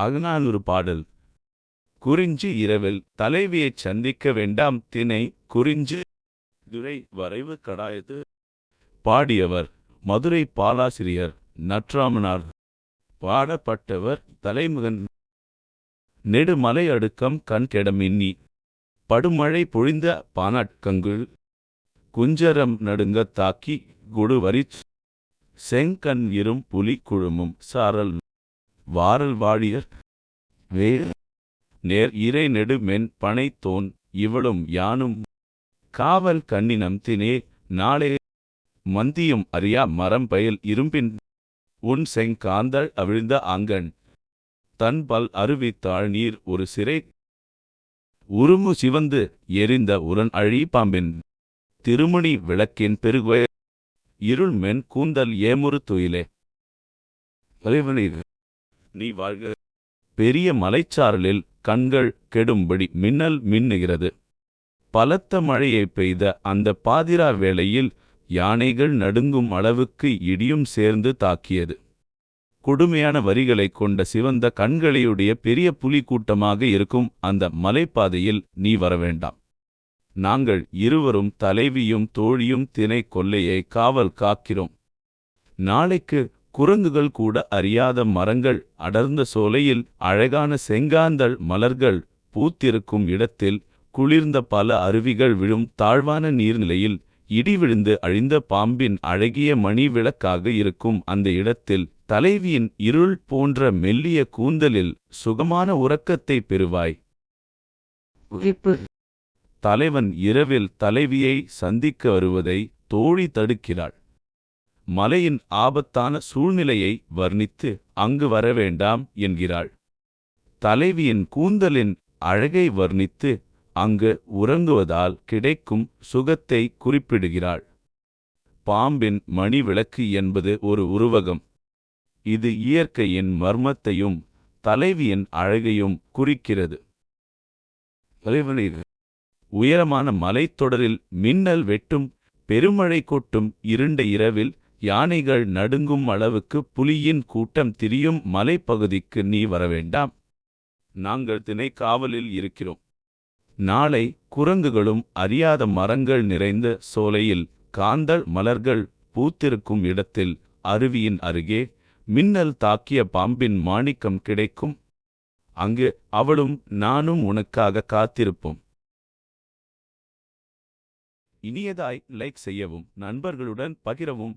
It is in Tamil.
அகநானூறு பாடல். குறிஞ்சி இரவில் தலைவியைச் சந்திக்க வேண்டாம் திணை குறிஞ்சு துரை வரைவு கடாயத்து. பாடியவர் மதுரை பாலாசிரியர் நற்றாமனார் பாடப்பட்டவர் தலைமுகன். நெடுமலை அடுக்கம் கண் கெடமின்னி படுமழை பொழிந்த பானாட்கங்குள். குஞ்சரம் நடுங்கத் தாக்கி குடுவரிச். செங்கண் இரும் புலி குழுமும் சாரல். வாரல் வாழியர் வே நேர் இறை நெடுமென் பனைத்தோன் இவளும் யானும் காவல் கண்ணினம் தினே நாளே மந்தியும் அறியா மரம் பயில் இரும்பின் உன் செங்காந்தள் அவிழ்ந்த அங்கன் தன்பல் அருவி தாழ்நீர் ஒரு சிறை உருமு சிவந்து எரிந்த உரன் அழி பாம்பின் திருமணி விளக்கின் பெருகுவ இருள் மென் கூந்தல் ஏமுறு துயிலே. தலைவனே நீ வாழ்க. பெரிய மலைச்சாரலில் கண்கள் கெடும்படி மின்னல் மின்னுகிறது. பலத்த மழையை பெய்த அந்த பாதிரா வேளையில் யானைகள் நடுங்கும் அளவுக்கு இடியும் சேர்ந்து தாக்கியது. கொடுமையான வரிகளைக் கொண்ட சிவந்த கண்களையுடைய பெரிய புலி கூட்டமாக இருக்கும் அந்த மலைப்பாதையில் நீ வரவேண்டாம். நாங்கள் இருவரும் தலைவியும் தோழியும் தினை கொல்லையை காவல் காக்கிறோம். நாளைக்கு குரங்குகள் கூட அறியாத மரங்கள் அடர்ந்த சோலையில் அழகான செங்காந்தள் மலர்கள் பூத்திருக்கும் இடத்தில் குளிர்ந்த பல அருவிகள் விழும் தாழ்வான நீர்நிலையில் இடி விழுந்து அழிந்த பாம்பின் அழகிய மணி விளக்காக இருக்கும் அந்த இடத்தில் தலைவியின் இருள் போன்ற மெல்லிய கூந்தலில் சுகமான உறக்கத்தை பெறுவாய். தலைவன் இரவில் தலைவியை சந்திக்க வருவதை தோழி தடுக்கிறாள். மலையின் ஆபத்தான சூழ்நிலையை வர்ணித்து அங்கு வரவேண்டாம் என்கிறாள். தலைவியின் கூந்தலின் அழகை வர்ணித்து அங்கு உறங்குவதால் கிடைக்கும் சுகத்தை குறிப்பிடுகிறாள். பாம்பின் மணி விளக்கு என்பது ஒரு உருவகம். இது இயற்கையின் மர்மத்தையும் தலைவியின் அழகையும் குறிக்கிறது. உயரமான மலைத்தொடரில் மின்னல் வெட்டும் பெருமழை கொட்டும் இருண்ட இரவில் யானைகள் நடுங்கும் அளவுக்கு புலியின் கூட்டம் திரியும் மலைப்பகுதிக்கு நீ வரவேண்டாம். நாங்கள் தினை காவலில் இருக்கிறோம். நாளை குரங்குகளும் அறியாத மரங்கள் நிறைந்த சோலையில் காந்தள் மலர்கள் பூத்திருக்கும் இடத்தில் அருவியின் அருகே மின்னல் தாக்கிய பாம்பின் மாணிக்கம் கிடைக்கும். அங்கு அவளும் நானும் உனக்காக காத்திருப்போம். இனியதாய் லைக் செய்யவும் நண்பர்களுடன் பகிரவும்